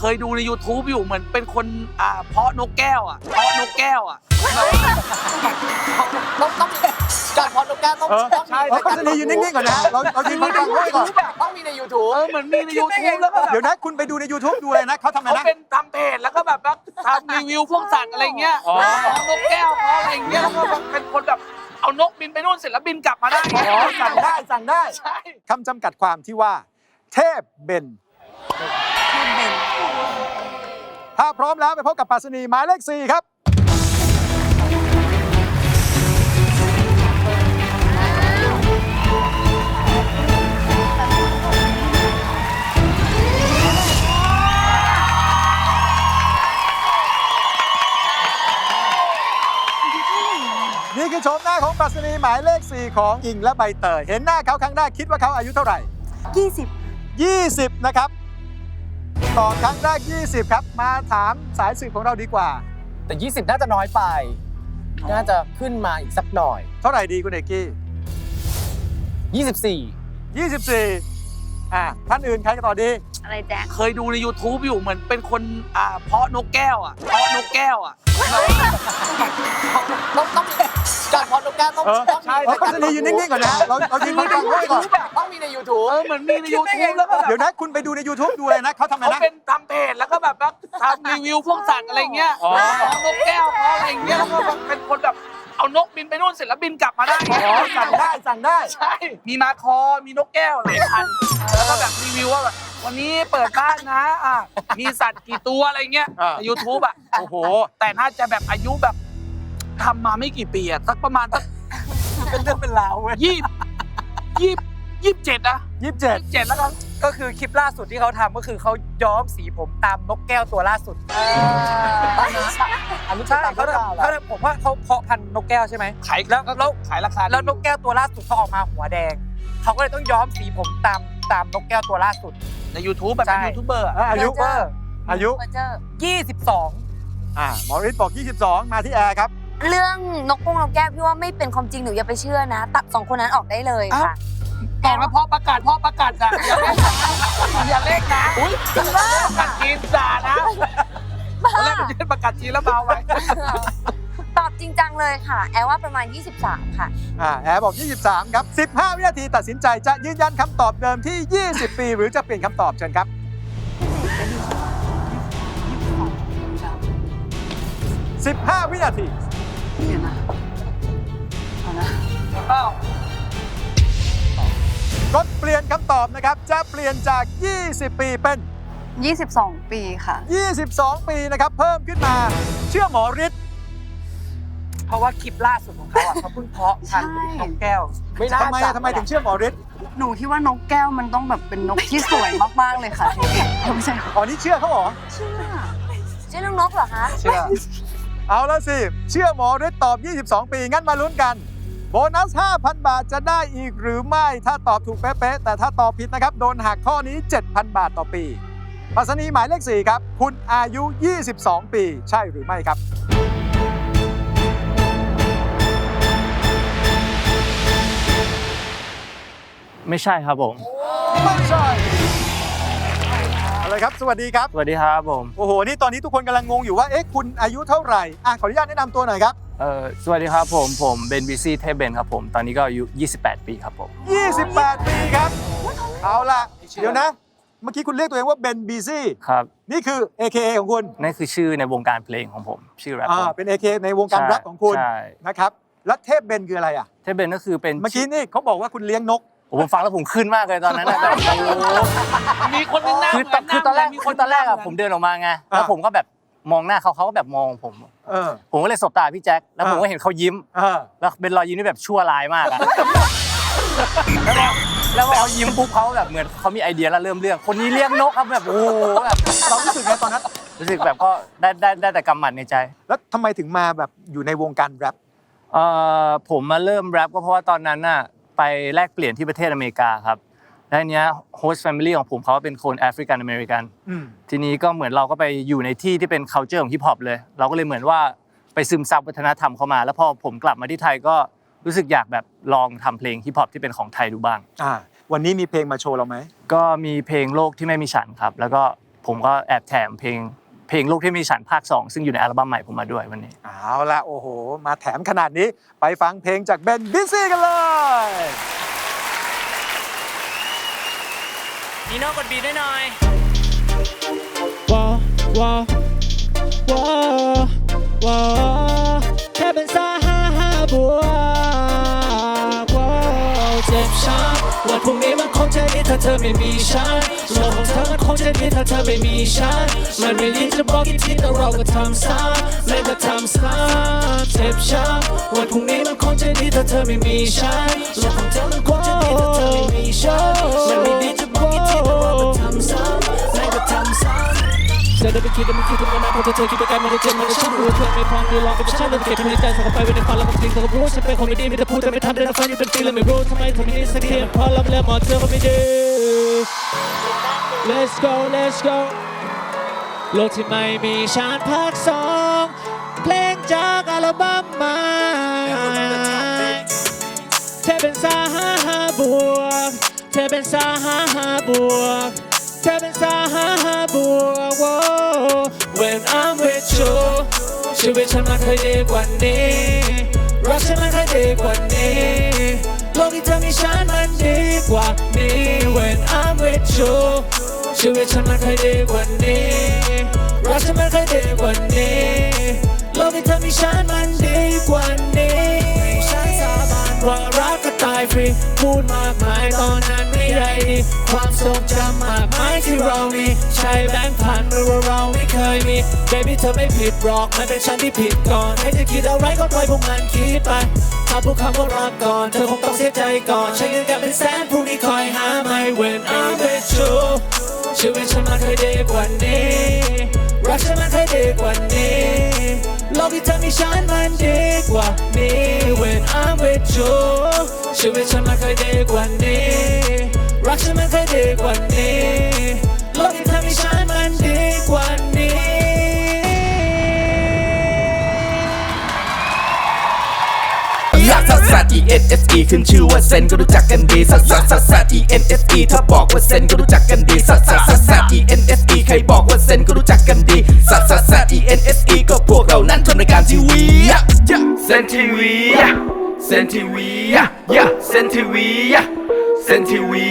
เคยดูใน YouTube อยู่เหมือนเป็นคนอ่าเพาะนกแก้วอะเพาะนกแก้วอะต้องต้องการพอนกแก้วต้องเออต้องใช่เออปัสนียืนนิ่งๆก่อนนะ เราเรายืนนิ่งๆไว้ก่อนต้องมีใน YouTube เออเหมือนมีใน YouTube แล้วก็แบบเดี๋ยวนะคุณไปดูใน YouTube ดูเลยนะเขาทำอะไรเขานะเป็นทำเพจแล้วก็แบบว่าทำรีวิวพวกสัตว์อะไรเงี้ยเพาะนกแก้วเพาะอะไรเงี้ยแล้วก็แบบเป็นคนแบบเอานกบินไปนู่นเสร็จแล้วบินกลับมาได้อ๋อสั่งได้สั่งได้ใช่ คำจำกัดความที่ว่า เทพเบน ถ้าพร้อมแล้วไปพบกับปรัสนีหมายเลข 4 ครับ นี่คือโฉมหน้าของปรัสนีหมายเลข 4 ของอิงและใบเตยเห็นหน้าเขาครั้งแรกคิดว่าเขาอายุเท่าไหร่ 20 20 นะครับ ตอบครั้งแรก 20 ครับ มาถามสายสืบของเราดีกว่า แต่ 20 น่าจะน้อยไป น่าจะขึ้นมาอีกสักหน่อย เท่าไหร่ดีคุณเอกกี้ 24 24 อ่าท่านอื่นใครก็ต่อดี อะไรแจ๊คเคยดูใน YouTube อยู่เหมือนเป็นคนอ่าเพาะนกแก้วอะเพาะนกแก้วอะ ต้องต้อง การพอนกแก้วต้องเออต้องใช่เออปัสนียืนนิ่งๆก่อนนะเราเรายืนนิ่งๆไว้ก่อนต้องมีใน YouTube เออเหมือนมีใน YouTube แล้วก็แบบเดี๋ยวนะคุณไปดูใน YouTube ดูเลยนะเขาทำอะไรเขานะเป็นทำเพจแล้วก็แบบว่าทำรีวิวพวกสัตว์อะไรเงี้ยอ๋อเพาะนกแก้วเพาะอะไรเงี้ยแล้วก็แบบเป็นคนแบบเอานกบินไปนู่นเสร็จแล้วบินกลับมาได้อ๋อสั่งได้สั่งได้ใช่มีมาคอมีนกแก้วหลายพันแล้วก็แบบรีวิวว่าแบบวันนี้เปิดบ้านนะอะมีสัตว์กี่ตัวอะไรเงี้ยอ่าในยูทูบอะโอ้โหแต่น่าจะแบบอายุแบบ ทำมาไม่กี่ปีอะสักประมาณสักเป็นเรื่องเป็นราวเว้ยยี่ยี่ยี่สิบเจ็ดอะ27ยี่สิบเจ็ดแล้วกันก็คือคลิปล่าสุดที่เขาทำก็คือเขาย้อมสีผมตามนกแก้วตัวล่าสุดอันนี้ใช่ตามเขาเรื่องราวทำแหละเขาทำผมว่าเขาเพาะพันธุ์นกแก้วใช่ไหม ขายแล้วแล้ว ขายราคาดีแล้วนกแก้วตัวล่าสุดเขาออกมาหัวแดง เขาก็เลยต้องย้อมสีผมตามตามนกแก้วตัวล่าสุด ใน YouTube แบบเป็นใช่ยูทูบเบอร์อะอะอายุเบอร์อายุเจอ22 อ่าหมอฤทธิ์บอก 22 มาที่แอร์ครับ เรื่องนกกุ้งนกแก้วพี่ว่าไม่เป็นความจริงหนูอย่าไปเชื่อนะ ตัดสองคนนั้นออกได้เลยค่ะ ตอบมาเพราะประกาศเพราะประกาศอะอย่าเล่นนะอย่าเล่นนะอุ้ยประกาศจีนด่านะบ้าตอนแรกผมจะเล่นประกาศจีนแล้วเบาไปตอบจริงจังเลยค่ะ แอลว่าประมาณ 23 ค่ะ อ่าแอร์บอก 23 ครับ 15 วินาทีตัดสินใจจะยืนยันคำตอบเดิมที่ 20 ปี หรือจะเปลี่ยนคำตอบเชิญครับ 15 วินาที เอ้ากดเปลี่ยนคำตอบนะครับ จะเปลี่ยนจาก 20 ปีเป็น 22 ปีค่ะ 22 ปีนะครับ เพิ่มขึ้นมา เชื่อหมอฤทธิ์เพราะว่าคลิปล่าสุดของเขาอะเขาเพิ่งเพาะพันธุ์ใช่นกแก้ว ไม่น่าทำไมจะอะทำไมถึงเชื่อหมอฤทธิ์หนูคิดว่านกแก้วมันต้องแบบเป็นนกที่สวยมาก ๆ เลยค่ะไม่ใช่อ๋อนี่เชื่อเขาเหรอ เชื่อชื่อเรื่องนกเหรอคะ เชื่อ เอาละสิ เชื่อหมอฤทธิ์ตอบ 22 ปี งั้นมาลุ้นกัน โบนัส 5,000 บาทจะได้อีกหรือไม่ถ้าตอบถูกเป๊ะๆแต่ถ้าตอบผิดนะครับ โดนหักข้อนี้ 7,000 บาทต่อปีปรัสนีหมายเลข 4 ครับ คุณอายุ 22 ปี ใช่หรือไม่ครับ ไม่ใช่ครับผม ไม่ใช่เอาเลย ครับ สวัสดีครับ สวัสดีครับผม โอ้โห นี่ตอนนี้ทุกคนกำลังงงอยู่ว่า เอ๊ะ คุณอายุเท่าไหร่ อะ ขออนุญาตแนะนำตัวหน่อยครับ เอ่อ สวัสดีครับผม ผมเบนบีซีเทพเบนครับผม ตอนนี้ก็อายุ 28 ปีครับผม 28 ปีครับ เอาล่ะ เดี๋ยวนะ เมื่อกี้คุณเรียกตัวเองว่าเบนบีซี่ ครับ นี่คือ AKA ของคุณ นั่นคือชื่อในวงการเพลงของผม ชื่อแรปอ่าผมเป็น AK ในวงการแรปของคุณใช่ นะครับ แล้วเทพเบนคืออะไรอะ เทพเบนก็คือเป็นเมื่อกี้นี่เขาบอกว่าคุณเลี้ยงนกโอ้ ผมฟังแล้วผมขึ้นมากเลยตอนนั้นนะแบบโอ้โหมีคนหนึงหน้าคือเหมืตอนคือตอนแรกมีคือตอนแรกอะผมเดินออกมาไงแล้วผมก็แบบมองหน้าเขาเขาก็แบบมองผม เออ ผมก็เลยสบตาพี่แจ็คแล้วผมอ่าก็เห็นเขายิ้ม เออ แล้วเป็นรอยยิ้มที่แบบชั่วร้ายมากอะ แล้วพอแล้วพอเขายิ้มปุ๊บเขาแบบเหมือนเขามีไอเดียแล้วเริ่มเรื่อง คนนี้เลี้ยงนกครับแบบโอ้โหแบบเรารู้สึกไงตอนนั้น รู้สึกแบบก็ได้ได้ได้แต่กำหมัดในใจ แล้วทำไมถึงมาแบบอยู่ในวงการแรป เอ่อผมมาเริ่มแรปก็เพราะว่าตอนนั้นน่ะ ไปแลกเปลี่ยนที่ประเทศอเมริกาครับและทีเนี้ยโฮสต์แฟมิลี่ของผมเขาเป็นคนแอฟริกันอเมริกันอืมทีนี้ก็เหมือนเราก็ไปอยู่ในที่ที่เป็น culture ของฮิปฮอปเลย เราก็เลยเหมือนว่าไปซึมซับวัฒนธรรมเข้ามา แล้วพอผมกลับมาที่ไทยก็รู้สึกอยากแบบลองทำเพลงฮิปฮอปที่เป็นของไทยดูบ้างอ่าวันนี้มีเพลงมาโชว์เราไหมก็มีเพลงโลกที่ไม่มีฉันครับ แล้วก็ผมก็แอบแถมเพลง เพลงโลกที่มีฉันภาค 2 ซึ่งอยู่ในอัลบั้มใหม่ผมมาด้วยวันนี้ เอาละโอ้โห มาแถมขนาดนี้ไปฟังเพลงจากเบนบิซี่กันเลยนีโน่กดบีด้วยหน่อยว้าวว้าวว้าวว้าวแค่เป็นสาหาหาบัวว้าวเจ็บช้ำวันพรุ่งนี้มันค งจะดีถ้าเธอไม่มีฉันโลกของเธอมันคงจะดีถ้าเธอไม่มีฉันมันไม่ดีจะบอกกี่ทีแต่เราก็ทำซ้ำแม่ก็ทำซ้ำเจ็บช้ำวันพรุ่งนี้มันคงจะดีถ้าเธอไม่มีฉันโลกของเธอมันคงจะดีถ้าเธอไม่มีฉันมันไม่ดี เธอได้ไปคิดแล้วมันคิดถึงวันนั้นพอเธอเธอคิดไปไกลมันจะเจ็บมันจะช้ำรู้เพื่อไม่พร้อมนี่ลองกับฉันแล้วเก็บในใจส่งเข้าไปไว้ในฝันแล้วก็จริงเธอก็รู้ฉันเป็นคนไม่ดีไม่ได้พูดแต่ไม่ทำได้นะฝันยังเป็นปีแล้วไม่รู้ทำไมเธอไม่ดีสักทีเพราะเราไม่เล่นหมอเธอก็ไม่ดี Let's go Let's go โลกที่ไม่มีฉันภาคสองเพลงจากอัลบั้มใหม่เธอเป็นสาหาหาบวก เธอเป็นสาหาหาบวก เธอเป็นสาหาหาบวก wow. When I'm with you ชีวิตฉันมันเคยดีกว่านี้รักฉันมันเคยดีกว่านี้ โลกที่เธอมีฉันมันดีกว่านี้ When I'm with you ชีวิตฉันมันเคยดีกว่านี้รักฉันมันเคยดีกว่านี้ โลกที่เธอมีฉันมันดีกว่านี้ฉันสาบานว่าายฟรี พูดมากมายตอนนั้นไม่ได้ดี ความทรงจำมากมายที่เรามี ใช้แบงค์พันหรือว่าเราไม่เคยมี Baby เธอไม่ผิดหรอก มันเป็นฉันที่ผิดก่อน ให้เธอคิดอะไรก็ปล่อยพวกมันคิดไปถ้าพูดคำว่ารักก่อน เธอคงต้องเสียใจก่อน ใช้เงินกันเป็นแสนพรุ่งนี้คอยหาไม่ When I'm with you ชีวิตฉันมันเคยดีกว่านี้ รักฉันมันเคยดีกว่านี้ โลกที่เธอมีฉันมันดีกว่านี้ When I'm with you ชีวิตฉันมันเคยดีกว่านี้ รักฉันมันเคยดีกว่านี้ โลกที่เธอมีฉันมันดีกว่านี้ ลักซัสซัส E N S E ขึ้นชื่อว่าเซนก็รู้จักกันดีซัสซัสซัสซัส E N S E ถ้าบอกว่าเซนก็รู้จักกันดีซัส N S E ก็พวกเรานั้นทำรายการทีวีเซนทีวีเซนทีวีเซนทีวีเซนทีวี